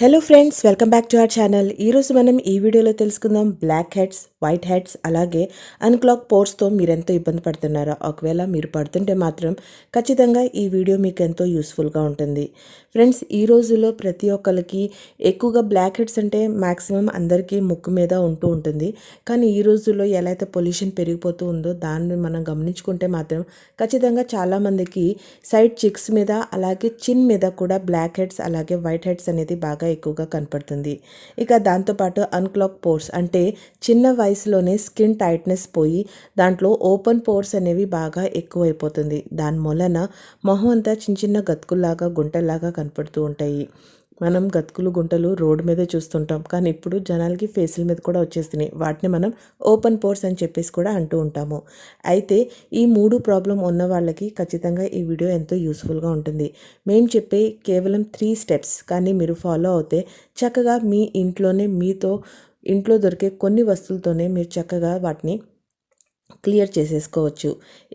Hello friends welcome back to our channel ఈరోజు మనం ఈ వీడియోలో తెలుసుకుందాం బ్లాక్ హెడ్స్ వైట్ హెడ్స్ అలాగే అన్క్లాక్ పోర్స్తో మీరు ఎంతో ఇబ్బంది పడుతున్నారో. ఒకవేళ మీరు పడుతుంటే మాత్రం ఖచ్చితంగా ఈ వీడియో మీకు ఎంతో యూస్ఫుల్గా ఉంటుంది. ఫ్రెండ్స్ ఈ రోజుల్లో ప్రతి ఒక్కరికి ఎక్కువగా బ్లాక్ హెడ్స్ అంటే మ్యాక్సిమం అందరికీ ముక్కు మీద ఉంటూ ఉంటుంది. కానీ ఈ రోజుల్లో ఎలా అయితే పొల్యూషన్ పెరిగిపోతూ ఉందో దాన్ని మనం గమనించుకుంటే మాత్రం ఖచ్చితంగా చాలామందికి సైడ్ చిక్స్ మీద అలాగే చిన్ మీద కూడా బ్లాక్ హెడ్స్ అలాగే వైట్ హెడ్స్ అనేది బాగా ఎక్కువగా కనపడుతుంది. ఇక దాంతోపాటు అన్క్లాక్ పోర్స్ అంటే చిన్న వయసులోనే స్కిన్ టైట్నెస్ పోయి దాంట్లో ఓపెన్ పోర్స్ అనేవి బాగా ఎక్కువైపోతుంది. దాని మూలన మొహం అంతా చిన్న చిన్న గతుకుల్లాగా గుంటల్లాగా కనపడుతూ ఉంటాయి. మనం గతుకులు గుంటలు రోడ్డు మీదే చూస్తుంటాం. కానీ ఇప్పుడు జనాలకి ఫేసుల మీద కూడా వచ్చేస్తున్నాయి. వాటిని మనం ఓపెన్ పోర్స్ అని చెప్పేసి కూడా అంటూ ఉంటాము. అయితే ఈ మూడు ప్రాబ్లం ఉన్న వాళ్ళకి ఖచ్చితంగా ఈ వీడియో ఎంతో యూస్ఫుల్గా ఉంటుంది. మేము చెప్పే కేవలం త్రీ స్టెప్స్. కానీ మీరు ఫాలో అవుతే చక్కగా మీ ఇంట్లోనే మీతో ఇంట్లో దొరికే కొన్ని వస్తువులతోనే మీరు చక్కగా వాటిని క్లియర్ చేసేసుకోవచ్చు.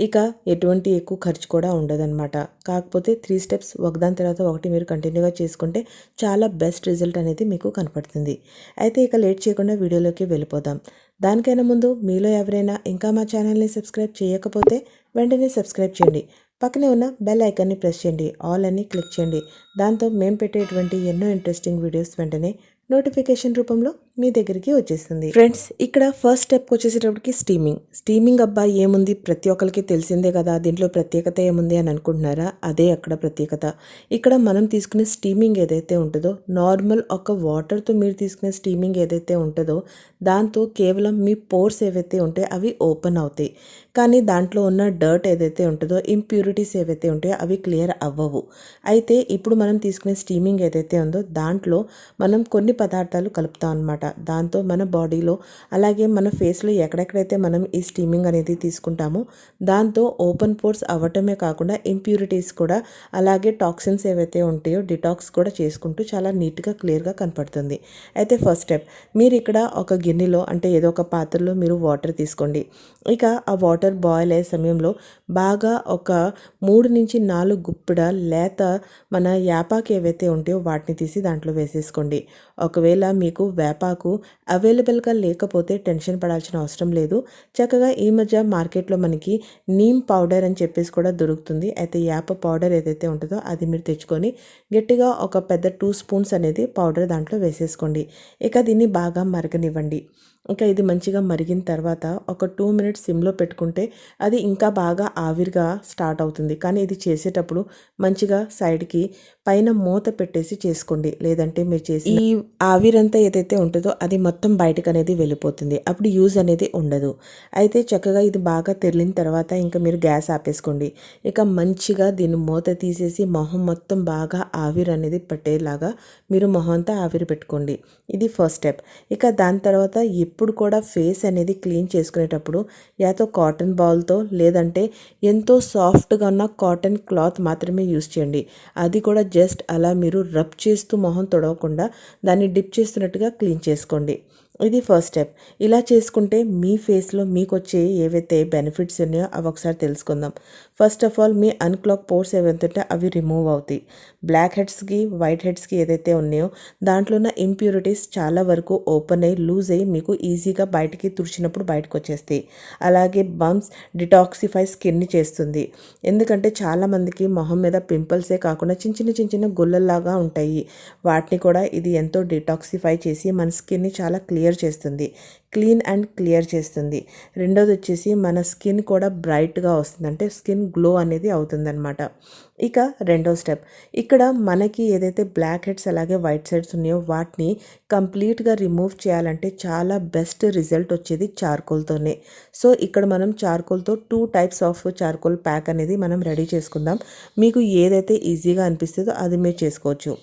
ఇక ఎటువంటి ఎక్కువ ఖర్చు కూడా ఉండదన్నమాట. కాకపోతే త్రీ స్టెప్స్ ఒకదాని తర్వాత ఒకటి మీరు కంటిన్యూగా చేసుకుంటే చాలా బెస్ట్ రిజల్ట్ అనేది మీకు కనపడుతుంది. అయితే ఇక లేట్ చేయకుండా వీడియోలోకి వెళ్ళిపోదాం. దానికైనా ముందు మీలో ఎవరైనా ఇంకా మా ఛానల్ని సబ్స్క్రైబ్ చేయకపోతే వెంటనే సబ్స్క్రైబ్ చేయండి. పక్కనే ఉన్న బెల్ ఐకాన్ని ప్రెస్ చేయండి. ఆల్ అని క్లిక్ చేయండి. దాంతో మేము పెట్టేటువంటి ఎన్నో ఇంట్రెస్టింగ్ వీడియోస్ వెంటనే నోటిఫికేషన్ రూపంలో మీ దగ్గరికి వచ్చేస్తుంది ఫ్రెండ్స్ ఇక్కడ ఫస్ట్ స్టెప్ వచ్చేసేటప్పటికి స్టీమింగ్ స్టీమింగ్ అబ్బాయి ఏముంది? ప్రతి ఒక్కరికి తెలిసిందే కదా దీంట్లో ప్రత్యేకత ఏముంది అని అనుకుంటున్నారా? అదే అక్కడ ప్రత్యేకత. ఇక్కడ మనం తీసుకునే స్టీమింగ్ ఏదైతే ఉంటుందో నార్మల్ ఒక వాటర్తో మీరు తీసుకునే స్టీమింగ్ ఏదైతే ఉంటుందో దాంతో కేవలం మీ పోర్స్ ఏవైతే ఉంటాయో అవి ఓపెన్ అవుతాయి. కానీ దాంట్లో ఉన్న డర్ట్ ఏదైతే ఉంటుందో ఇంప్యూరిటీస్ ఏవైతే ఉంటాయో అవి క్లియర్ అవ్వవు. అయితే ఇప్పుడు మనం తీసుకునే స్టీమింగ్ ఏదైతే ఉందో దాంట్లో మనం కొన్ని పదార్థాలు కలుపుతాం అనమాట దాంతో మన బాడీలో అలాగే మన ఫేస్లో ఎక్కడెక్కడైతే మనం ఈ స్టీమింగ్ అనేది తీసుకుంటామో దాంతో ఓపెన్ పోర్స్ అవ్వటమే కాకుండా ఇంప్యూరిటీస్ కూడా అలాగే టాక్సిన్స్ ఏవైతే ఉంటాయో డిటాక్స్ కూడా చేసుకుంటూ చాలా నీట్గా క్లియర్గా కనపడుతుంది. అయితే ఫస్ట్ స్టెప్ మీరు ఇక్కడ ఒక గిన్నెలో అంటే ఏదో ఒక పాత్రలో మీరు వాటర్ తీసుకోండి. ఇక ఆ వాటర్ బాయిల్ అయ్యే సమయంలో బాగా ఒక మూడు నుంచి నాలుగు గుప్పిడ లేత మన యాపాకు ఏవైతే ఉంటాయో వాటిని తీసి దాంట్లో వేసేసుకోండి. ఒకవేళ మీకు వేపాకు అవైలబుల్గా లేకపోతే టెన్షన్ పడాల్సిన అవసరం లేదు. చక్కగా ఈ మధ్య మార్కెట్లో మనకి నీమ్ పౌడర్ అని చెప్పేసి కూడా దొరుకుతుంది. అయితే యాప పౌడర్ ఏదైతే ఉంటుందో అది మీరు తెచ్చుకొని గట్టిగా ఒక పెద్ద టూ స్పూన్స్ అనేది పౌడర్ దాంట్లో వేసేసుకోండి. ఇక దీన్ని బాగా మరగనివ్వండి. ఇంకా ఇది మంచిగా మరిగిన తర్వాత ఒక టూ మినిట్స్ సిమ్లో పెట్టుకుంటే అది ఇంకా బాగా ఆవిరిగా స్టార్ట్ అవుతుంది. కానీ ఇది చేసేటప్పుడు మంచిగా సైడ్కి పైన మూత పెట్టేసి చేసుకోండి. లేదంటే మీరు చేసి ఈ ఆవిరంతా ఏదైతే ఉంటుందో అది మొత్తం బయటకు అనేది వెళ్ళిపోతుంది. అప్పుడు యూజ్ అనేది ఉండదు. అయితే చక్కగా ఇది బాగా తెరిలిన తర్వాత ఇంకా మీరు గ్యాస్ ఆపేసుకోండి. ఇక మంచిగా దీన్ని మూత తీసేసి మొహం మొత్తం బాగా ఆవిరి అనేది పట్టేలాగా మీరు మొహం అంతా ఆవిరి పెట్టుకోండి. ఇది ఫస్ట్ స్టెప్ ఇక దాని తర్వాత ఎప్పుడు కూడా ఫేస్ అనేది క్లీన్ చేసుకునేటప్పుడు యాతో కాటన్ బాల్తో లేదంటే ఎంతో సాఫ్ట్గా ఉన్న కాటన్ క్లాత్ మాత్రమే యూస్ చేయండి. అది కూడా జస్ట్ అలా మీరు రబ్ చేస్తూ మొహం తొడవకుండా దాన్ని డిప్ చేస్తున్నట్టుగా క్లీన్ చేసుకోండి. ఇది ఫస్ట్ స్టెప్. ఇలా చేసుకుంటే మీ ఫేస్లో మీకు వచ్చే ఏవైతే బెనిఫిట్స్ ఉన్నాయో అవి ఒకసారి తెలుసుకుందాం. ఫస్ట్ ఆఫ్ ఆల్ మీ అన్క్లాక్ పోర్స్ ఏవైతే అవి రిమూవ్ అవుతాయి. బ్లాక్ హెడ్స్కి వైట్ హెడ్స్కి ఏదైతే ఉన్నాయో దాంట్లో ఉన్న ఇంప్యూరిటీస్ చాలా వరకు ఓపెన్ అయ్యి లూజ్ అయ్యి మీకు ఈజీగా బయటికి తుడిచినప్పుడు బయటకు వచ్చేస్తాయి అలాగే బంప్స్ డిటాక్సిఫై స్కిన్ని చేస్తుంది. ఎందుకంటే చాలామందికి మొహం మీద పింపుల్సే కాకుండా చిన్న చిన్న చిన్న చిన్న గుల్లల్లాగా ఉంటాయి. వాటిని కూడా ఇది ఎంతో డిటాక్సిఫై చేసి మన స్కిన్ని చాలా క్లియర్ క్లియర్ చేస్తుంది. క్లీన్ అండ్ క్లియర్ చేస్తుంది. రెండోది వచ్చేసి మన స్కిన్ కూడా బ్రైట్గా వస్తుంది. అంటే స్కిన్ గ్లో అనేది అవుతుందన్నమాట. ఇక రెండో స్టెప్. ఇక్కడ మనకి ఏదైతే బ్లాక్ హెడ్స్ అలాగే వైట్ సైడ్స్ ఉన్నాయో వాటిని కంప్లీట్గా రిమూవ్ చేయాలంటే చాలా బెస్ట్ రిజల్ట్ వచ్చేది చార్కోల్తోనే. సో ఇక్కడ మనం చార్కోల్తో two types of charcoal pack అనేది మనం రెడీ చేసుకుందాం. మీకు ఏదైతే ఈజీగా అనిపిస్తుందో అది మీరు చేసుకోవచ్చు.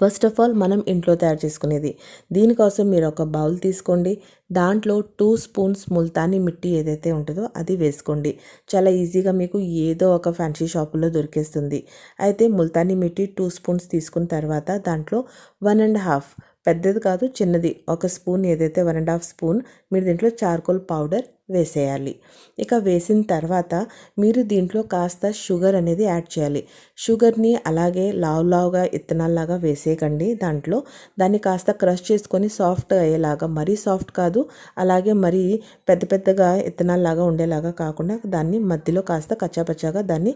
ఫస్ట్ ఆఫ్ ఆల్ మనం ఇంట్లో తయారు చేసుకునేది. దీనికోసం మీరు ఒక బౌల్ తీసుకోండి. దాంట్లో టూ స్పూన్స్ ముల్తానీ మిట్టి ఏదైతే ఉంటుందో అది వేసుకోండి. చాలా ఈజీగా మీకు ఏదో ఒక ఫ్యాన్సీ షాపులో దొరికేస్తుంది. అయితే ముల్తానీ మిట్టి టూ స్పూన్స్ తీసుకున్న తర్వాత దాంట్లో వన్ అండ్ హాఫ్ పెద్దది కాదు చిన్నది. ఒక స్పూన్ ఏదైతే వన్ అండ్ హాఫ్ స్పూన్ మీరు దీంట్లో చార్కోల్ పౌడర్ వేసేయాలి. ఇక వేసిన తర్వాత మీరు దీంట్లో కాస్త షుగర్ అనేది యాడ్ చేయాలి. షుగర్ని అలాగే లావు లావుగా ఇత్తనాల్లాగా వేసేయకండి దాంట్లో. దాన్ని కాస్త క్రష్ చేసుకొని సాఫ్ట్ అయ్యేలాగా మరీ సాఫ్ట్ కాదు అలాగే మరీ పెద్ద పెద్దగా ఇత్తనాల్లాగా ఉండేలాగా కాకుండా దాన్ని మధ్యలో కాస్త కచ్చాపచ్చాగా దాన్ని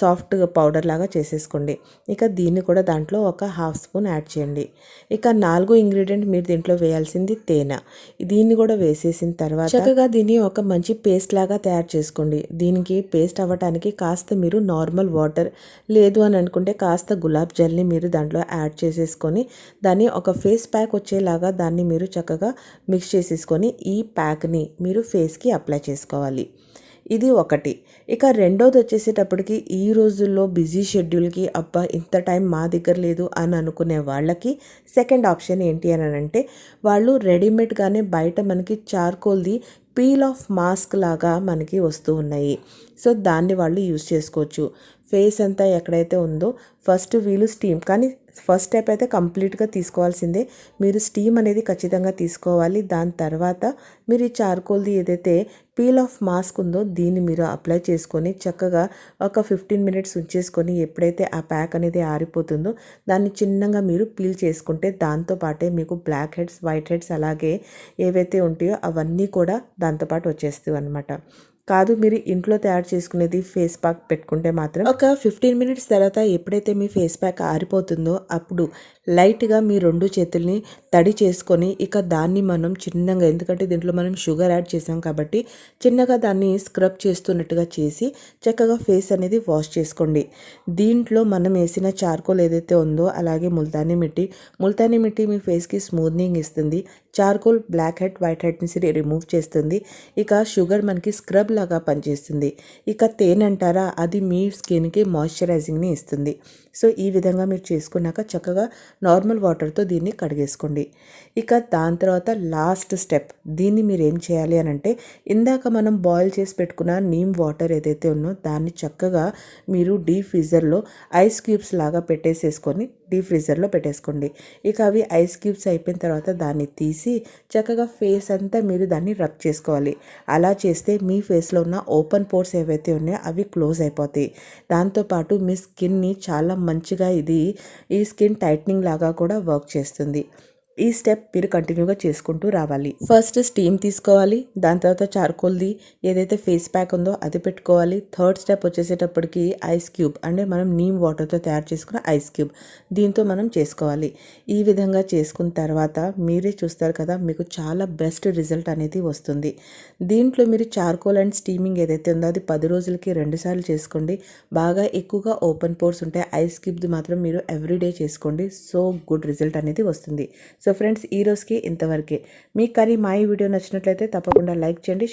సాఫ్ట్ పౌడర్ లాగా చేసేసుకోండి. ఇక దీన్ని కూడా దాంట్లో ఒక హాఫ్ స్పూన్ యాడ్ చేయండి. ఇక నాలుగో ఇంగ్రీడియంట్ మీరు దీంట్లో వేయాల్సింది తేనె. దీన్ని కూడా వేసేసిన తర్వాత చక్కగా దీన్ని ఒక మంచి పేస్ట్ లాగా తయారు చేసుకోండి. దీనికి పేస్ట్ అవ్వటానికి కాస్త మీరు నార్మల్ వాటర్ లేదు అని అనుకుంటే కాస్త గులాబ్ జల్ని మీరు దాంట్లో యాడ్ చేసేసుకొని దాన్ని ఒక ఫేస్ ప్యాక్ వచ్చేలాగా దాన్ని మీరు చక్కగా మిక్స్ చేసేసుకొని ఈ ప్యాక్ని మీరు ఫేస్కి అప్లై చేసుకోవాలి. ఇది ఒకటి. ఇక రెండోది వచ్చేసేటప్పటికి ఈ రోజుల్లో బిజీ షెడ్యూల్కి అబ్బా ఇంత టైం మా దగ్గర లేదు అని అనుకునే వాళ్ళకి సెకండ్ ఆప్షన్ ఏంటి అని అంటే వాళ్ళు రెడీమేడ్గానే బయట మనకి చార్కోల్ది పీల్ ఆఫ్ మాస్క్ లాగా మనకి వస్తూ ఉన్నాయి. సో దాన్ని వాళ్ళు యూజ్ చేసుకోవచ్చు. ఫేస్ అంతా ఎక్కడైతే ఉందో ఫస్ట్ వీళ్ళు స్టీమ్. కానీ ఫస్ట్ స్టెప్ అయితే కంప్లీట్గా తీసుకోవాల్సిందే. మీరు స్టీమ్ అనేది ఖచ్చితంగా తీసుకోవాలి. దాని తర్వాత మీరు ఈ చార్కోల్ది ఏదైతే పీల్ ఆఫ్ మాస్క్ ఉందో దీన్ని మీరు అప్లై చేసుకొని చక్కగా ఒక ఫిఫ్టీన్ మినిట్స్ ఉంచేసుకొని ఎప్పుడైతే ఆ ప్యాక్ అనేది ఆరిపోతుందో దాన్ని చిన్నగా మీరు పీల్ చేసుకుంటే దాంతోపాటే మీకు బ్లాక్ హెడ్స్ వైట్ హెడ్స్ అలాగే ఏవైతే ఉంటాయో అవన్నీ కూడా దాంతోపాటు వచ్చేస్తాయి అనమాట కాదు మీరు ఇంట్లో తయారు చేసుకునేది ఫేస్ ప్యాక్ పెట్టుకుంటే మాత్రం ఒక ఫిఫ్టీన్ మినిట్స్ తర్వాత ఎప్పుడైతే మీ ఫేస్ ప్యాక్ ఆరిపోతుందో అప్పుడు లైట్గా మీ రెండు చేతుల్ని తడి చేసుకొని ఇక దాన్ని మనం చిన్నగా ఎందుకంటే దీంట్లో మనం షుగర్ యాడ్ చేసాం కాబట్టి చిన్నగా దాన్ని స్క్రబ్ చేస్తున్నట్టుగా చేసి చక్కగా ఫేస్ అనేది వాష్ చేసుకోండి. దీంట్లో మనం వేసిన చార్కోల్ ఏదైతే ఉందో అలాగే ముల్తానీ మిట్టి ముల్తానీ మిట్టి మీ ఫేస్కి స్మూత్నింగ్ ఇస్తుంది. చార్కోల్ బ్లాక్ హెడ్ వైట్ హెడ్ని రిమూవ్ చేస్తుంది. ఇక షుగర్ మనకి స్క్రబ్ లాగా పనిచేస్తుంది. ఇక తేనె అంటారా? అది మీ స్కిన్కి మాయిశ్చరైజింగ్ని ఇస్తుంది. సో ఈ విధంగా మీరు చేసుకున్నాక చక్కగా నార్మల్ వాటర్తో దీన్ని కడిగేసుకోండి. ఇక దాని తర్వాత లాస్ట్ స్టెప్. దీన్ని మీరు ఏం చేయాలి అని అంటే ఇందాక మనం బాయిల్ చేసి పెట్టుకున్న నీమ్ వాటర్ ఏదైతే ఉన్నో దాన్ని చక్కగా మీరు డీప్ ఫ్రీజర్లో ఐస్ క్యూబ్స్ లాగా పెట్టేసేసుకొని డీప్ ఫ్రీజర్లో పెట్టేసుకోండి. ఇక అవి ఐస్ క్యూబ్స్ అయిపోయిన తర్వాత దాన్ని తీసి చక్కగా ఫేస్ అంతా మీరు దాన్ని రబ్ చేసుకోవాలి. అలా చేస్తే మీ ఫేస్లో ఉన్న ఓపెన్ పోర్స్ ఏవైతే ఉన్నాయో అవి క్లోజ్ అయిపోతాయి. దాంతోపాటు మీ స్కిన్ని చాలా మంచిగా ఇది ఈ స్కిన్ టైట్నింగ్ లాగా కూడా వర్క్ చేస్తుంది. ఈ స్టెప్ మీరు కంటిన్యూగా చేసుకుంటూ రావాలి. ఫస్ట్ స్టీమ్ తీసుకోవాలి. దాని తర్వాత చార్కోల్ది ఏదైతే ఫేస్ ప్యాక్ ఉందో అది పెట్టుకోవాలి. థర్డ్ స్టెప్ వచ్చేసేటప్పటికి ఐస్ క్యూబ్ అంటే మనం నీమ్ వాటర్తో తయారు చేసుకున్న ఐస్ క్యూబ్ దీంతో మనం చేసుకోవాలి. ఈ విధంగా చేసుకున్న తర్వాత మీరే చూస్తారు కదా మీకు చాలా బెస్ట్ రిజల్ట్ అనేది వస్తుంది. దీంట్లో మీరు చార్కోల్ అండ్ స్టీమింగ్ ఏదైతే ఉందో అది పది రోజులకి రెండుసార్లు చేసుకోండి. బాగా ఎక్కువగా ఓపెన్ పోర్స్ ఉంటాయి ఐస్ క్యూబ్ది మాత్రం మీరు ఎవ్రీడే చేసుకోండి. సో గుడ్ రిజల్ట్ అనేది వస్తుంది. సో ఫ్రెండ్స్ ఈరోజుకి ఇంతవరకే. మీ కానీ మా ఈ వీడియో నచ్చినట్లయితే తప్పకుండా లైక్ చేయండి